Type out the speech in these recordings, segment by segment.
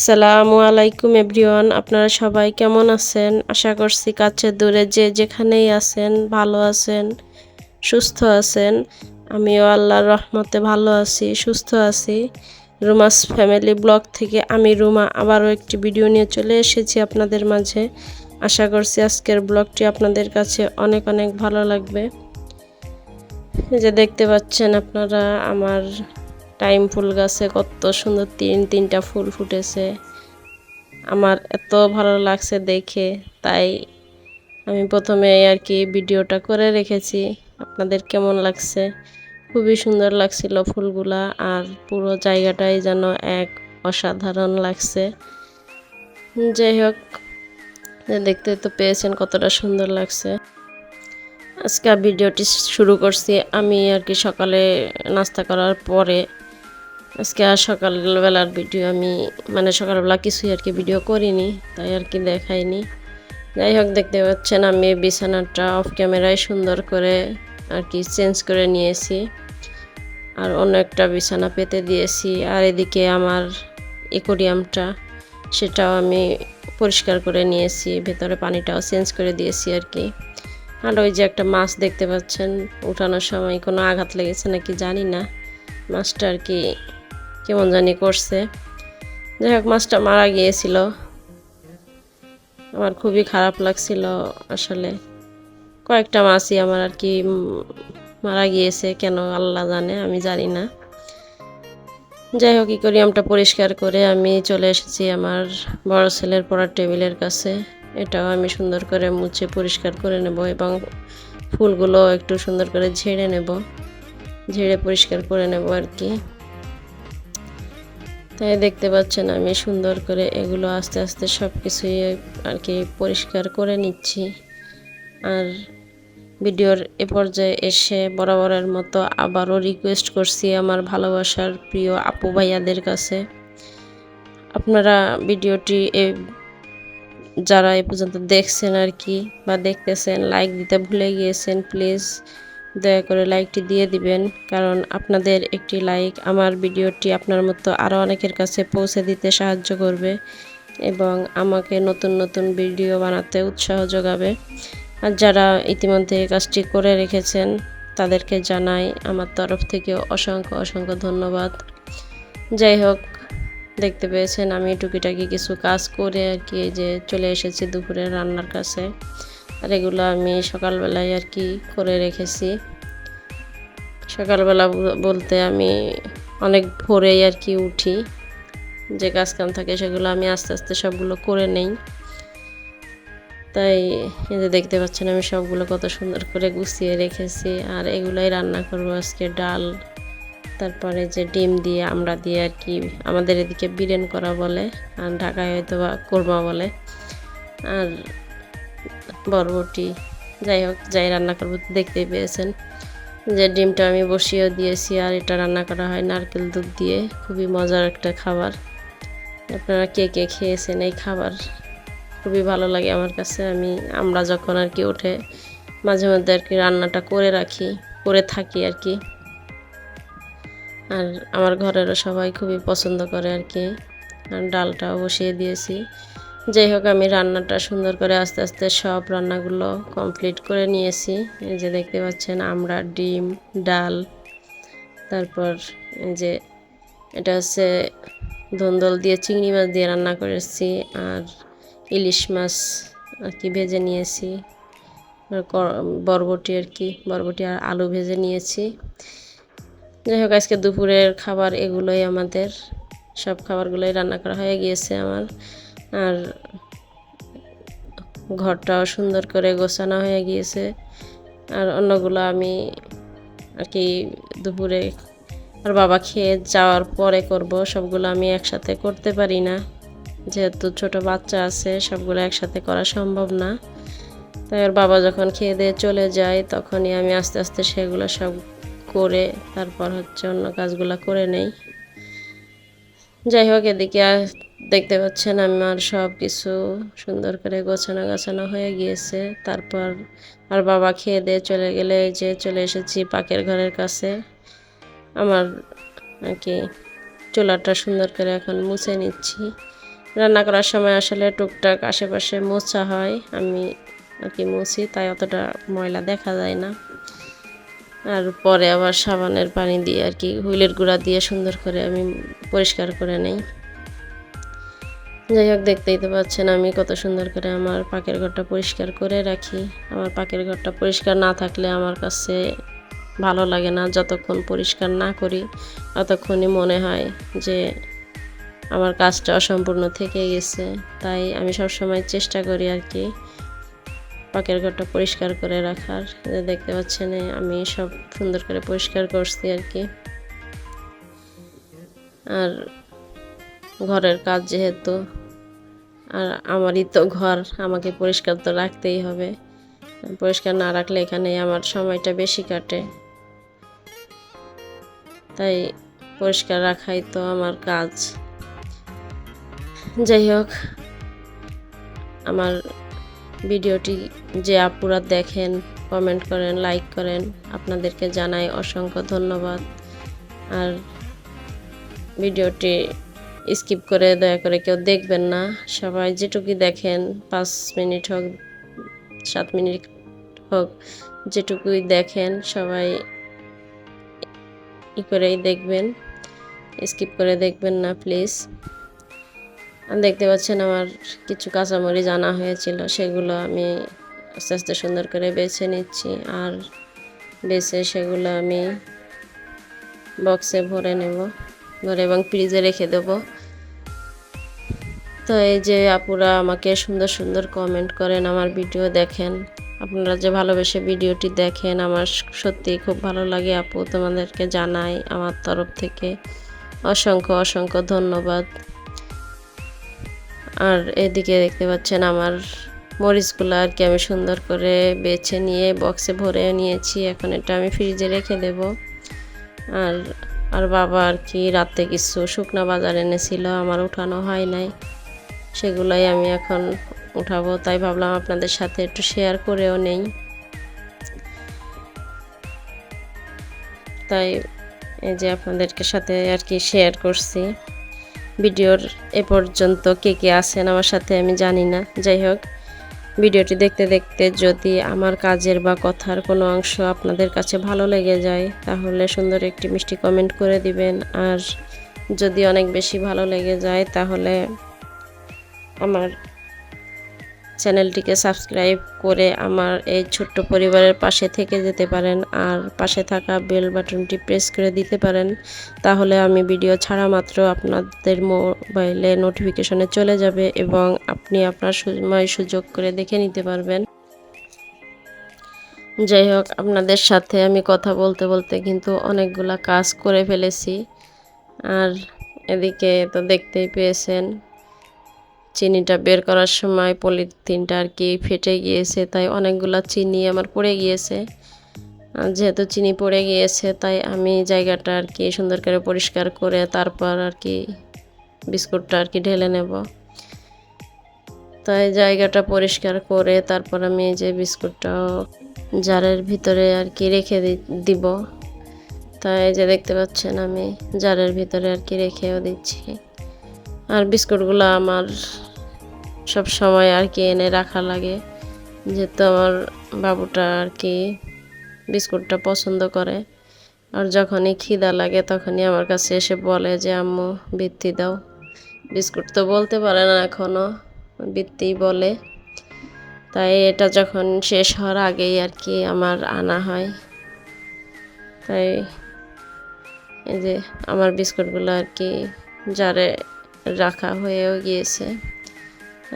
আসসালামু আলাইকুম এভরিওয়ান, আপনারা সবাই কেমন আছেন? আশা করছি কাছে দূরে যে যেখানেই আছেন, ভালো আছেন, সুস্থ আছেন। আমিও আল্লাহর রহমতে ভালো আছি, সুস্থ আছি। রুমাস ফ্যামিলি ব্লগ থেকে আমি রুমা আবারও একটি ভিডিও নিয়ে চলে এসেছি আপনাদের মাঝে। আশা করছি আজকের ব্লগটি আপনাদের কাছে অনেক অনেক ভালো লাগবে। যে দেখতে পাচ্ছেন আপনারা, আমার টাইম ফুল গাছে কত সুন্দর তিন, তিনটা ফুল ফুটেছে। আমার এত ভালো লাগছে দেখে, তাই আমি প্রথমে আর কি ভিডিওটা করে রেখেছি। আপনাদের কেমন লাগছে? খুবই সুন্দর লাগছিল ফুলগুলা, আর পুরো জায়গাটাই যেন এক অসাধারণ লাগছে। যাই হোক দেখতে তো পেয়েছেন কতটা সুন্দর লাগছে। আজকে ভিডিওটি শুরু করছি আমি আর কি সকালে নাস্তা করার পরে। আজকে আর সকালবেলার ভিডিও আমি মানে সকালবেলা কিছুই আর কি ভিডিও করিনি, তাই আর কি দেখাইনি। যাই হোক, দেখতে পাচ্ছেন আমি বিছানাটা অফ ক্যামেরায় সুন্দর করে আর কি চেঞ্জ করে নিয়েছি। আর অন্য একটা বিছানা পেতে দিয়েছি। আর এদিকে আমার একুরিয়ামটা সেটাও আমি পরিষ্কার করে নিয়েছি। ভেতরে পানিটাও চেঞ্জ করে দিয়েছি আর কি। আর ওই যে একটা মাছ দেখতে পাচ্ছেন, উঠানোর সময় কোনো আঘাত লেগেছে নাকি জানি না। মাছটা আর কি কেমন জানি করছে। যাই হোক, মাছটা মারা গিয়েছিল। আমার খুবই খারাপ লাগছিল আসলে। কয়েকটা মাছই আমার আর কি মারা গিয়েছে, কেন আল্লাহ জানে, আমি জানি না। যাই হোক কী করি আমটা পরিষ্কার করে আমি চলে এসেছি আমার বড় ছেলের পড়ার টেবিলের কাছে। এটাও আমি সুন্দর করে মুছে পরিষ্কার করে নেব এবং ফুলগুলো একটু সুন্দর করে ঝেড়ে নেব। ঝেড়ে পরিষ্কার করে নেব আর কি। তাই দেখতে পাচ্ছেন আমি সুন্দর করে এগুলো আস্তে আস্তে সব কিছুই আর কি পরিষ্কার করে নিচ্ছি। আর ভিডিওর এ পর্যায়ে এসে বরাবরের মতো আবারও রিকোয়েস্ট করছি আমার ভালোবাসার প্রিয় আপু ভাইয়াদের কাছে। আপনারা ভিডিওটি এ, যারা এ পর্যন্ত দেখছেন আর কি বা দেখতেছেন লাইক দিতে ভুলে গিয়েছেন প্লিজ দয়া করে লাইকটি দিয়ে দিবেন, কারণ আপনাদের একটি লাইক আমার ভিডিওটি আপনার মতো আরও অনেকের কাছে পৌঁছে দিতে সাহায্য করবে এবং আমাকে নতুন নতুন ভিডিও বানাতে উৎসাহ যোগাবে। আর যারা ইতিমধ্যে কাজটি করে রেখেছেন, তাদেরকে জানাই আমার তরফ থেকে অসংখ্য অসংখ্য ধন্যবাদ। যাই হোক, দেখতে পেয়েছেন আমি টুকিটাকি কিছু কাজ করে আর কি যে চলে এসেছি দুপুরে রান্নার কাছে। আর এগুলো আমি সকালবেলায় আর কি করে রেখেছি। সকালবেলা বলতে আমি অনেক ভোরেই আর কি উঠি। যে কাজ কাম থাকে সেগুলো আমি আস্তে আস্তে সবগুলো করে নেই। তাই যে দেখতে পাচ্ছেন আমি সবগুলো কত সুন্দর করে গুছিয়ে রেখেছি। আর এগুলাই রান্না করব আজকে ডাল, তারপরে যে ডিম দিয়ে, আমরা দিয়ে আর কি আমাদের এদিকে বিরিয়ান করা বলে, আর ঢাকায় হয়তো বা কোরমা বলে। আর বরবটি, যাই হোক, যাই রান্না করব, দেখতেই পেয়েছেন। যে ডিমটা আমি বসিয়েও দিয়েছি, আর এটা রান্না করা হয় নারকেল দুধ দিয়ে, খুবই মজার একটা খাবার। আপনারা কে কে খেয়েছেন এই খাবার? খুবই ভালো লাগে আমার কাছে। আমি, আমরা যখন আর কি উঠে মাঝে মধ্যে আর কি রান্নাটা করে রাখি, করে থাকি আর কি। আর আমার ঘরেরও সবাই খুবই পছন্দ করে আর কি। আর ডালটাও বসিয়ে দিয়েছি। যাই হোক, আমি রান্নাটা সুন্দর করে আস্তে আস্তে সব রান্নাগুলো কমপ্লিট করে নিয়েছি। এই যে দেখতে পাচ্ছেন, আমরা ডিম, ডাল, তারপর এই যে এটা হচ্ছে ধন্দল দিয়ে, চিংড়ি মাছ দিয়ে রান্না করেছি, আর ইলিশ মাছ আর কি ভেজে নিয়েছি বরবটি আর কি, বরবটি আর আলু ভেজে নিয়েছি। যাই হোক, আজকে দুপুরের খাবার এগুলোই আমাদের, সব খাবারগুলোই রান্না করা হয়ে গিয়েছে আমার। আর ঘরটাও সুন্দর করে গোছানো হয়ে গিয়েছে। আর অন্যগুলো আমি আর কি দুপুরে আর বাবা খেয়ে যাওয়ার পরে করব, সবগুলো আমি একসাথে করতে পারি না। যেহেতু ছোট বাচ্চা আছে, সবগুলো একসাথে করা সম্ভব না। তাই ওর বাবা যখন খেয়ে দিয়ে চলে যায়, তখনই আমি আস্তে আস্তে সেগুলো সব করে তারপর হচ্ছে অন্য কাজগুলো করে নেই। যাই হোক, এদিকে দেখতে পাচ্ছেন আমার সব কিছু সুন্দর করে গোছানো গোছানো হয়ে গিয়েছে। তারপর আর বাবা খেয়ে দিয়ে চলে গেলে যে চলে এসেছি পাকের ঘরের কাছে। আমার আর কি চুলাটা সুন্দর করে এখন মুছে নিচ্ছি। রান্না করার সময় আসলে টুকটাক আশেপাশে মোছা হয়, আমি আর কি মুছি, তাই অতটা ময়লা দেখা যায় না। আর পরে আবার সাবানের পানি দিয়ে আর কি হুইলের গুঁড়া দিয়ে সুন্দর করে আমি পরিষ্কার করে নেই। যাই হোক, দেখতেই তো পাচ্ছেন আমি কত সুন্দর করে আমার পাকের ঘরটা পরিষ্কার করে রাখি। আমার পাকের ঘরটা পরিষ্কার না থাকলে আমার কাছে ভালো লাগে না, যতক্ষণ পরিষ্কার না করি, ততক্ষণই মনে হয় যে আমার কাজটা অসম্পূর্ণ থেকে গেছে। তাই আমি সবসময় চেষ্টা করি আর কি পাকের ঘরটা পরিষ্কার করে রাখার। দেখতে পাচ্ছেন আমি সব সুন্দর করে পরিষ্কার করছি আর কি। আর ঘরের কাজ যেহেতু আর আমারই তো ঘর, আমাকে পরিষ্কার তো রাখতেই হবে। পরিষ্কার না রাখলে এখানে আমার সময়টা বেশি কাটে। তাই পরিষ্কার রাখাই তো আমার কাজ। যাই হোক, আমার ভিডিওটি যে আপুরা দেখেন, কমেন্ট করেন, লাইক করেন, আপনাদেরকে জানাই অসংখ্য ধন্যবাদ। আর ভিডিওটি স্কিপ করে দয়া করে কেউ দেখবেন না। সবাই যেটুকুই দেখেন, পাঁচ মিনিট হোক, সাত মিনিট হোক, যেটুকুই দেখেন, সবাই ই করেই দেখবেন। স্কিপ করে দেখবেন না, প্লিজ। দেখতে পাচ্ছেন আমার কিছু কাঁচামরিচ আনা হয়েছিল, সেগুলো আমি আস্তে আস্তে সুন্দর করে বেছে নিচ্ছি। আর বেছে সেগুলো আমি বক্সে ভরে নেব, ভরে এবং ফ্রিজে রেখে দেব। তো এই যে আপুরা আমাকে সুন্দর সুন্দর কমেন্ট করেন, আমার ভিডিও দেখেন। আপনারা যে ভালোবেসে ভিডিওটি দেখেন, আমার সত্যি খুব ভালো লাগে আপু, তোমাদেরকে জানাই আমার তরফ থেকে। অসংখ্য অসংখ্য ধন্যবাদ। আর এদিকে দেখতে পাচ্ছেন আমার মরিচগুলো আর কি আমি সুন্দর করে বেছে নিয়ে বক্সে ভরে নিয়েছি। এখন এটা আমি ফ্রিজে রেখে দেব। আর আর বাবা আর কি রাতে কিছু শুকনা বাজার এনেছিল, আমার উঠানো হয় নাই। সেগুলাই আমি এখন উঠাবো, তাই ভাবলাম আপনাদের সাথে একটু শেয়ার করেও নেই। তাই এই যে আপনাদেরকে সাথে আর কি শেয়ার করছি। ভিডিওর এ পর্যন্ত কে কে আছেন আমার সাথে আমি জানি না। যাই হোক, ভিডিওটি দেখতে দেখতে যদি আমার কাজের বা কথার কোনো অংশ আপনাদের কাছে ভালো লেগে যায়, তাহলে সুন্দর একটি মিষ্টি কমেন্ট করে দিবেন। আর যদি অনেক বেশি ভালো লেগে যায়, তাহলে আমার চ্যানেলটিকে সাবস্ক্রাইব করে আমার এই ছোট্ট পরিবারের পাশে থেকে যেতে পারেন আর পাশে থাকা বেল বাটনটি প্রেস করে দিতে পারেন। তাহলে আমি ভিডিও ছাড়া মাত্র আপনাদের মোবাইলে নোটিফিকেশনে চলে যাবে এবং আপনি আপনার সময় সুযোগ করে দেখে নিতে পারবেন। যাই হোক, আপনাদের সাথে আমি কথা বলতে বলতে কিন্তু অনেকগুলা কাজ করে ফেলেছি। আর এদিকে তো দেখতেই পেয়েছেন চিনিটা বের করার সময় পলিথিনটা আর কি ফেটে গিয়েছে, তাই অনেকগুলো চিনি আমার পড়ে গিয়েছে। যেহেতু চিনি পড়ে গিয়েছে, তাই আমি জায়গাটা আর কি সুন্দর করে পরিষ্কার করে তারপর আর কি বিস্কুটটা আর কি ঢেলে নেব। তাই জায়গাটা পরিষ্কার করে তারপর আমি যে বিস্কুটটা জারের ভিতরে আর কি রেখে দিব। তাই যে দেখতে পাচ্ছেন আমি জারের ভিতরে আর কি রেখেও দিচ্ছি। আর বিস্কুটগুলো আমার সব সময় আর কি এনে রাখা লাগে। যেহেতু আমার বাবুটা আর কি বিস্কুটটা পছন্দ করে। আর যখনই খিদা লাগে তখনই আমার কাছে এসে বলে যে, আম্মু, বৃত্তি দাও। বিস্কুট তো বলতে পারে না এখনও বৃত্তি বলে। তাই এটা যখন শেষ হওয়ার আগেই আর কি আমার আনা হয়। তাই এই যে আমার বিস্কুটগুলো আর কি যারে রাখা হয়েও গিয়েছে।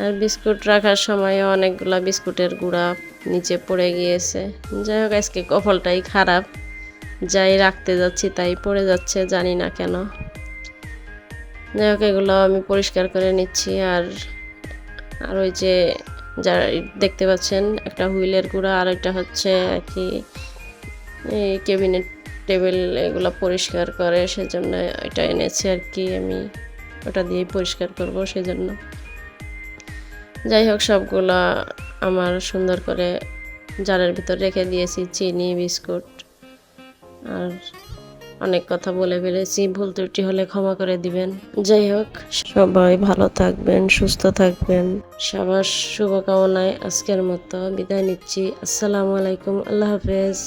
আর বিস্কুট রাখার সময় অনেকগুলো বিস্কুটের গুঁড়া নিচে পড়ে গিয়েছে। যাই হোক, আজকে কপালটাই খারাপ। যাই রাখতে যাচ্ছি তাই পড়ে যাচ্ছে, জানি না কেন। যাই হোক, এগুলো আমি পরিষ্কার করে নিচ্ছি। আর আর ওই যে যা দেখতে পাচ্ছেন, একটা হুইলের গুঁড়া, আর একটা হচ্ছে আর কি, এই কেবিনেট টেবিল এগুলো পরিষ্কার করে, সেজন্য এটা এনেছি আর কি আমি। ওটা দিয়েই পরিষ্কার করব সেজন্য। যাই হোক সবগুলা আমার সুন্দর করে জারের ভিতর রেখে দিয়েছি, চিনি, বিস্কুট আর অনেক কথা বলে ফেলেছি। ভুল ত্রুটি হলে ক্ষমা করে দিবেন। যাই হোক সবাই ভালো থাকবেন, সুস্থ থাকবেন। সবার শুভকামনায় আজকের মতো বিদায় নিচ্ছি। আসসালামু আলাইকুম, আল্লাহ হাফেজ।